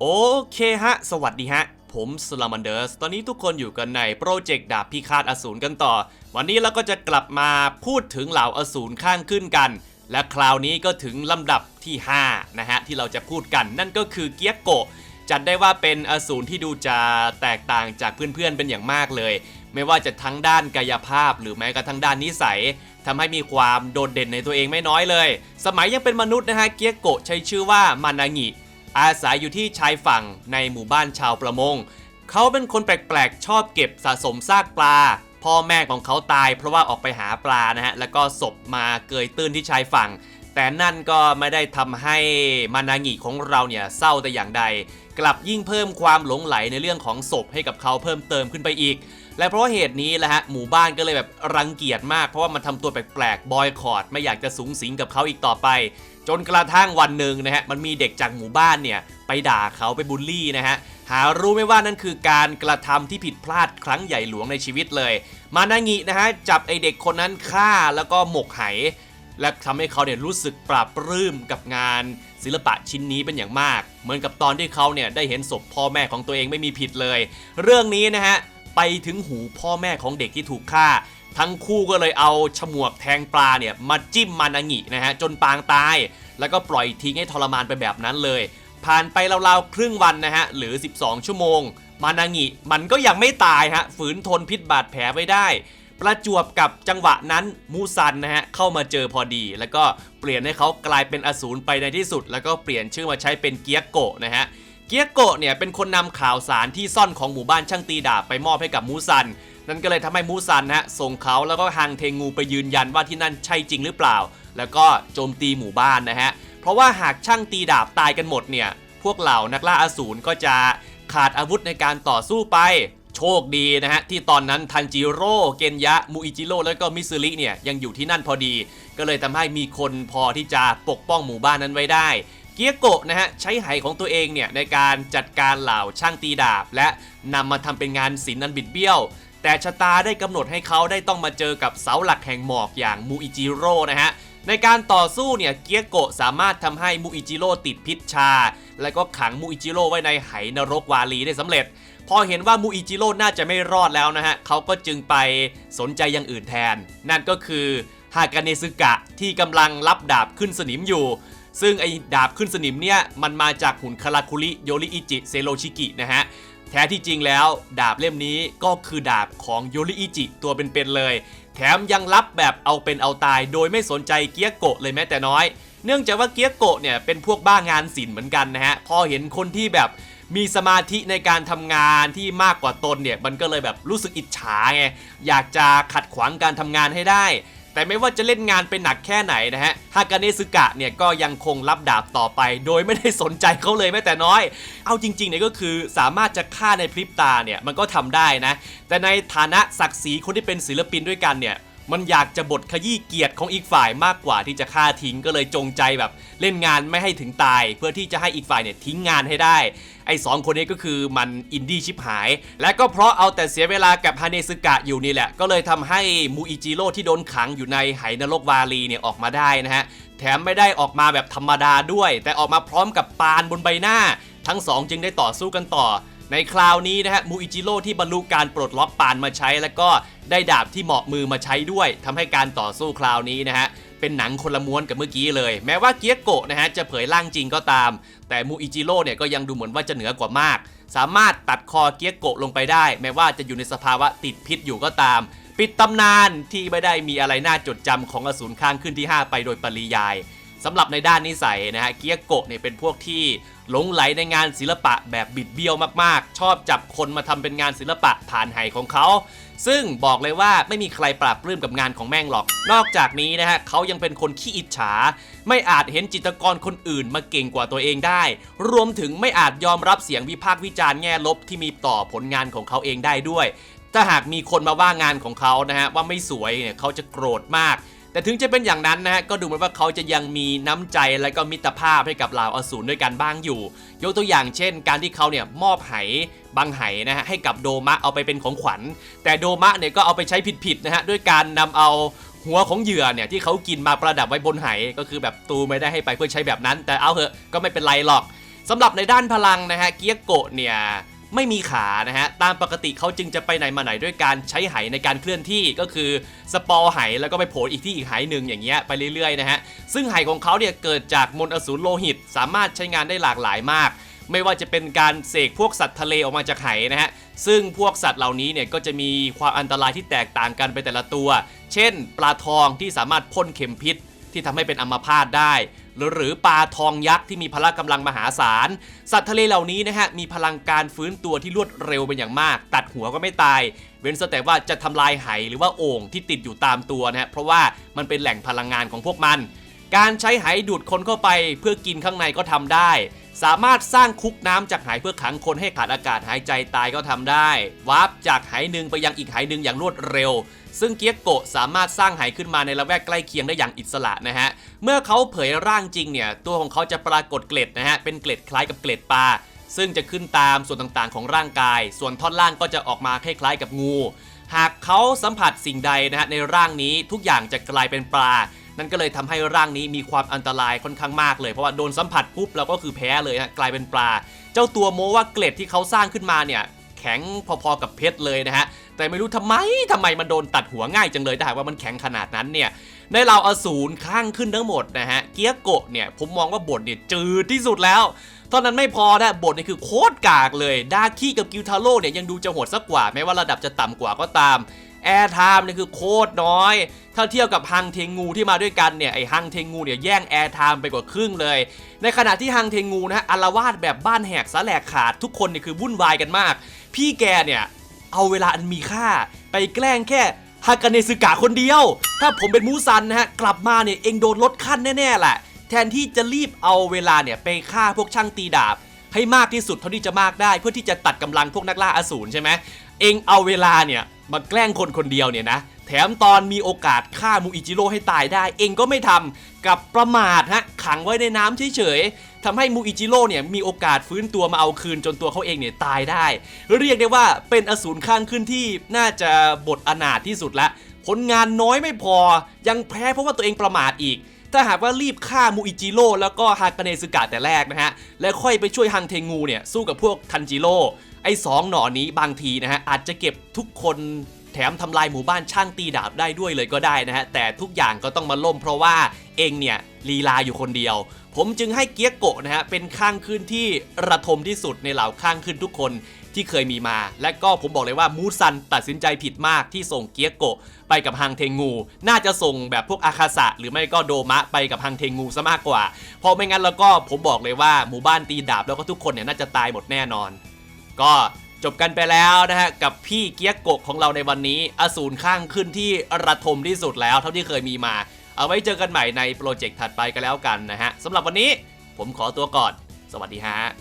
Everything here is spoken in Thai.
โอเคฮะ สวัสดีฮะ ผมสลามันเดอร์ส ตอนนี้ทุกคนอยู่กันในโปรเจกต์ดาบพิฆาตอสูรกันต่อ วันนี้เราก็จะกลับมาพูดถึงเหล่าอสูรข้างขึ้นกัน และคราวนี้ก็ถึงลำดับที่ 5 นะฮะ ที่เราจะพูดกันนั่นก็คือเกียกโกจัดได้ว่าเป็นอสูรที่ดูจะแตกต่างจากเพื่อนๆเป็นอย่างมากเลย ไม่ว่าจะทั้งด้านกายภาพหรือแม้กระทั่งด้านนิสัยทำให้มีความโดดเด่นในตัวเองไม่น้อยเลย สมัยยังเป็นมนุษย์นะฮะเกียโกใช้ชื่อว่ามานางิ อาศัยอยู่ที่ชายฝั่งในหมู่บ้านชาวประมง เขาเป็นคนแปลกๆ ชอบเก็บสะสมซากปลา พ่อแม่ของเขาตายเพราะว่าออกไปหาปลานะฮะ แล้วก็ศพมาเกยตื้นที่ชายฝั่ง แต่นั่นก็ไม่ได้ทำให้มานางิของเราเนี่ยเศร้าแต่อย่างใด กลับยิ่งเพิ่มความหลงไหลในเรื่องของศพให้กับเขาเพิ่มเติมขึ้นไปอีกและเพราะเหตุนี้แหละฮะหมู่บ้านก็เลยแบบรังเกียจมากเพราะว่ามันทำตัวแปลกๆบอยคอรดไม่อยากจะสูงสิงกับเขาอีกต่อไป จนกระทั่งวันหนึ่งนะฮะมันมีเด็กจากหมู่บ้านเนี่ยไปด่าเขาไปบูลลี่นะฮะหารู้ไหมว่านั่นคือการกระทำที่ผิดพลาดครั้งใหญ่หลวงในชีวิตเลย มานางินะฮะจับไอเด็กคนนั้นฆ่าแล้วก็หมกไหและทำให้เขาเนี่ยรู้สึกปราบปลื้มกับงาน ศิลปะชิ้นนี้เป็นอย่างมาก เหมือนกับตอนที่เขาเนี่ยได้เห็นศพพ่อแม่ของตัวเองไม่มีผิดเลย เรื่องนี้นะฮะ ไปถึงหูพ่อแม่ของเด็กที่ถูกฆ่า ทั้งคู่ก็เลยเอาฉมวกแทงปลาเนี่ยมาจิ้มมานางินะฮะจนปางตาย แล้วก็ปล่อยทิ้งให้ทรมานไปแบบนั้นเลย ผ่านไปราวๆครึ่งวันนะฮะหรือ 12 ชั่วโมง มานางิมันก็ยังไม่ตายฮะฝืนทนพิษบาดแผลไว้ได้ประจวบกับจังหวะนั้นมูซันนะฮะเข้ามาเจอพอดี แล้วก็เปลี่ยนให้เขากลายเป็นอสูรไปในที่สุด แล้วก็เปลี่ยนชื่อมาใช้เป็นเกียโกะนะฮะ เกียโกะเนี่ยเป็นคนนำข่าวสารที่ซ่อนของหมู่บ้านช่างตีดาบไปมอบให้กับมูซัน นั่นก็เลยทำให้มูซันนะฮะส่งเขาแล้วก็ฮังเทงูไปยืนยันว่าที่นั่นใช่จริงหรือเปล่า แล้วก็โจมตีหมู่บ้านนะฮะ เพราะว่าหากช่างตีดาบตายกันหมดเนี่ย พวกเหล่านักล่าอสูรก็จะขาดอาวุธในการต่อสู้ไป โชคดีนะฮะที่ตอนนั้นทันจิโร่ เกนยะ มูอิจิโร่ แล้วก็มิซึริเนี่ยยังอยู่ที่นั่นพอดี ก็เลยทำให้มีคนพอที่จะปกป้องหมู่บ้านนั้นไว้ได้ เกียโกะนะฮะใช้ไหของตัวเองเนี่ยในการจัดการเหล่าช่างตีดาบ และนำมาทำเป็นงานศิลป์อันบิดเบี้ยว แต่ชะตาได้กำหนดให้เขาได้ต้องมาเจอกับเสาหลักแห่งหมอกอย่างมูอิจิโร่นะฮะในการต่อสู้เนี่ยเกียโกะสามารถทำให้มูอิจิโร่ติดพิษชา แล้วก็ขังมูอิจิโร่ไว้ในไหนรกวาลีได้สำเร็จ พอเห็นว่ามูอิจิโร่น่าจะไม่รอดแล้วนะฮะเขาก็จึงไปสนใจอย่างอื่นแทน นั่นก็คือฮากาเนซึกะที่กำลังรับดาบขึ้นสนิมอยู่ ซึ่งไอ้ดาบขึ้นสนิมเนี่ยมันมาจากหุ่นคาราคุริโยริอิจิเซโรชิกินะฮะแท้ที่จริงแล้ว ดาบเล่มนี้ก็คือดาบของโยริอิจิตัวเป็นๆเลย แถมยังรับแบบเอาเป็นเอาตาย โดยไม่สนใจเกียโกะเลยแม้แต่น้อย เนื่องจากว่าเกียโกะเนี่ยเป็นพวกบ้างานศิลป์เหมือนกันนะฮะพอเห็นคนที่แบบมีสมาธิในการทำงานที่มากกว่าตนเนี่ยมันก็เลยแบบรู้สึกอิจฉาไงอยากจะขัดขวางการทำงานให้ได้ แต่ไม่ว่าจะเล่นงานไปหนักแค่ไหนนะฮะฮากาเนซึกะเนี่ยก็ยังคงรับดาบต่อไป โดยไม่ได้สนใจเขาเลยแม้แต่น้อย เอาจริงๆเนี่ยก็คือสามารถจะฆ่าในพริบตาเนี่ยมันก็ทำได้นะ แต่ในฐานะศักดิ์ศรีคนที่เป็นศิลปินด้วยกันเนี่ย มันอยากจะบดขยี้เกียรติของอีกฝ่ายมากกว่าที่จะฆ่าทิ้งก็เลยจงใจแบบเล่นงานไม่ให้ถึงตาย เพื่อที่จะให้อีกฝ่ายเนี่ยทิ้งงานให้ได้ ไอ้สองคนนี้ก็คือมันอินดี้ชิบหาย และก็เพราะเอาแต่เสียเวลากับฮาเนซึกะอยู่นี่แหละ ก็เลยทำให้มูอิจิโร่ที่โดนขังอยู่ในไหนรกวาลีเนี่ยออกมาได้นะฮะแถมไม่ได้ออกมาแบบธรรมดาด้วย แต่ออกมาพร้อมกับปานบนใบหน้า ทั้งสองจึงได้ต่อสู้กันต่อ ในคราวนี้นะฮะมูอิจิโร่ที่บรรลุการปลดล็อกปานมาใช้ แล้วก็ได้ดาบที่เหมาะมือมาใช้ด้วยทำให้การต่อสู้คราวนี้นะฮะเป็นหนังคนละม้วนกับเมื่อกี้เลย แม้ว่าเกียโกะนะฮะจะเผยร่างจริงก็ตาม แต่มูอิจิโร่เนี่ยก็ยังดูเหมือนว่าจะเหนือกว่ามาก สามารถตัดคอเกียโกะลงไปได้ แม้ว่าจะอยู่ในสภาวะติดพิษอยู่ก็ตาม ปิดตำนานที่ไม่ได้มีอะไรน่าจดจำของอสูรข้างขึ้นที่ 5 ไปโดยปริยาย สำหรับในด้านนิสัยนะฮะเกียโกะเนี่ยเป็นพวกที่หลงไหลในงานศิลปะแบบบิดเบี้ยวมากๆ ชอบจับคนมาทำเป็นงานศิลปะผ่านไหของเขา ซึ่งบอกเลยว่าไม่มีใครปราบปลื้มกับงานของแม่งหรอก นอกจากนี้นะฮะเขายังเป็นคนขี้อิจฉา ไม่อาจเห็นจิตรกรคนอื่นมาเก่งกว่าตัวเองได้ รวมถึงไม่อาจยอมรับเสียงวิพากษ์วิจารณ์แง่ลบที่มีต่อผลงานของเขาเองได้ด้วย ถ้าหากมีคนมาว่างานของเขานะฮะว่าไม่สวยเนี่ยเขาจะโกรธมาก แต่ถึงจะเป็นอย่างนั้นนะฮะก็ดูเหมือนว่าเขาจะยังมีน้ำใจและก็มิตรภาพให้กับเหล่าอสูรด้วยกันบ้างอยู่ ยกตัวอย่างเช่น การที่เขาเนี่ยมอบไหบางไหนะฮะให้กับโดมะเอาไปเป็นของขวัญ แต่โดมะเนี่ยก็เอาไปใช้ผิดๆนะฮะด้วยการนำเอาหัวของเหยื่อเนี่ยที่เขากินมาประดับไว้บนไหก็คือแบบตูไม่ได้ให้ไปเพื่อใช้แบบนั้น แต่เอาเหอะก็ไม่เป็นไรหรอกสำหรับในด้านพลังนะฮะเกียโกะเนี่ย ไม่มีขานะฮะ ตามปกติเขาจึงจะไปไหนมาไหนด้วยการใช้ไหในการเคลื่อนที่ก็คือสปอร์ไหแล้วก็ไปโผล่อีกที่อีกไหหนึ่งอย่างเงี้ยไปเรื่อยๆนะฮะ ซึ่งไหของเขาเนี่ยเกิดจากมนอสูรโลหิต สามารถใช้งานได้หลากหลายมาก ไม่ว่าจะเป็นการเสกพวกสัตว์ทะเลออกมาจากไหนะฮะ ซึ่งพวกสัตว์เหล่านี้เนี่ยก็จะมีความอันตรายที่แตกต่างกันไปแต่ละตัว เช่น ปลาทองที่สามารถพ่นเข็มพิษ ที่ทำให้เป็นอัมพาตได้หรือหรือปลาทองยักษ์ที่มีพละกำลังมหาศาล สัตว์ทะเลเหล่านี้นะฮะมีพลังการฟื้นตัวที่รวดเร็วเป็นอย่างมาก ตัดหัวก็ไม่ตาย เว้นแต่ว่าจะทำลายไหหรือว่าโอ่งที่ติดอยู่ตามตัวนะฮะเพราะว่ามันเป็นแหล่งพลังงานของพวกมัน การใช้ไหดูดคนเข้าไปเพื่อกินข้างในก็ทำได้ สามารถสร้างคุกน้ำจากไหเพื่อขังคนให้ขาดอากาศหายใจตายก็ทำได้วาร์ปจากไหหนึ่งไปยังอีกไหหนึ่งอย่างรวดเร็ว ซึ่งเกียกโกะสามารถสร้างไหขึ้นมาในละแวกใกล้เคียงได้อย่างอิสระนะฮะ เมื่อเขาเผยร่างจริงเนี่ย ตัวของเขาจะปรากฏเกล็ดนะฮะ เป็นเกล็ดคล้ายกับเกล็ดปลา ซึ่งจะขึ้นตามส่วนต่างๆ ของร่างกาย ส่วนท่อนล่างก็จะออกมาคล้ายๆกับงู หากเขาสัมผัสสิ่งใดนะฮะในร่างนี้ทุกอย่างจะกลายเป็นปลา นั่นก็เลยทำให้ร่างนี้มีความอันตรายค่อนข้างมากเลย เพราะว่าโดนสัมผัสปุ๊บเราก็คือแพ้เลยฮะกลายเป็นปลา เจ้าตัวโมว่าเกล็ดที่เขาสร้างขึ้นมาเนี่ยแข็งพอๆกับเพชรเลยนะฮะ แต่ไม่รู้ทำไมทำไมมันโดนตัดหัวง่ายจังเลยถ้าหากว่ามันแข็งขนาดนั้นเนี่ยในเราอสูรข้างขึ้นทั้งหมดนะฮะเกียโกะเนี่ยผมมองว่าบทเนี่ยจืดที่สุดแล้วเท่านั้นไม่พอนะบทนี่คือโคตรกากเลยดาคิกับกิวทาโร่เนี่ยยังดูจะโหดสักกว่าแม้ว่าระดับจะต่ำกว่าก็ตามแอร์ไทม์เนี่ยคือโคตรน้อย ถ้าเทียบกับฮังเทงงูที่มาด้วยกันเนี่ยไอฮังเทงงูเนี่ยแย่งแอร์ไทม์ไปกว่าครึ่งเลย ในขณะที่ฮังเทงูนะฮะอารวาสแบบบ้านแหกสาแหลกขาดทุกคนเนี่ยคือวุ่นวายกันมาก พี่แกเนี่ย เอาเวลาอันมีค่า ไปแกล้งแค่ฮากาเนซึกะคนเดียว ถ้าผมเป็นมูซันนะฮะ กลับมาเนี่ย เองโดนลดขั้นแน่ๆแหละ แทนที่จะรีบเอาเวลาเนี่ยไปฆ่าพวกช่างตีดาบ ให้มากที่สุดเท่าที่จะมากได้ เพื่อที่จะตัดกำลังพวกนักล่าอสูรใช่ไหมเองเอาเวลาเนี่ยมาแกล้งคนคนเดียวเนี่ยนะ แถมตอนมีโอกาสฆ่ามูอิจิโร่ให้ตายได้ เองก็ไม่ทำกับประมาทฮะขังไว้ในน้ำเฉยๆทำให้มูอิจิโร่เนี่ยมีโอกาสฟื้นตัวมาเอาคืนจนตัวเขาเองเนี่ยตายได้ เรียกได้ว่าเป็นอสูรข้างขึ้นที่น่าจะบทอนาถที่สุดละผลงานน้อยไม่พอยังแพ้เพราะว่าตัวเองประมาทอีกถ้าหากว่ารีบฆ่ามูอิจิโร่แล้วก็ฮากาเนซึกะแต่แรกนะฮะ แล้วค่อยไปช่วยฮังเทงูเนี่ยสู้กับพวกทันจิโร่ไอ้สองหน่อนี้บางทีนะฮะอาจจะเก็บทุกคน แถมทำลายหมู่บ้านช่างตีดาบได้ด้วยเลยก็ได้นะฮะ แต่ทุกอย่างก็ต้องมาล่มเพราะว่าเองเนี่ยลีลาอยู่คนเดียว ผมจึงให้เกียโกะนะฮะ เป็นข้างขึ้นที่ระทมที่สุดในเหล่าข้างขึ้นทุกคนที่เคยมีมา และก็ผมบอกเลยว่ามูซันตัดสินใจผิดมากที่ส่งเกียโกะไปกับฮังเทงู น่าจะส่งแบบพวกอาคาสะ หรือไม่ก็โดมะไปกับฮังเทงูซะมากกว่า เพราะไม่งั้นแล้วก็ผมบอกเลยว่าหมู่บ้านตีดาบแล้วก็ทุกคนเนี่ยน่าจะตายหมดแน่นอน ก็ จบกันไปแล้วนะฮะ กับพี่เกียโกของเราในวันนี้ อสูรข้างขึ้นที่ระทมที่สุดแล้วเท่าที่เคยมีมา เอาไว้เจอกันใหม่ในโปรเจกต์ถัดไปกันแล้วกันนะฮะสำหรับวันนี้ผมขอตัวก่อน สวัสดีฮะ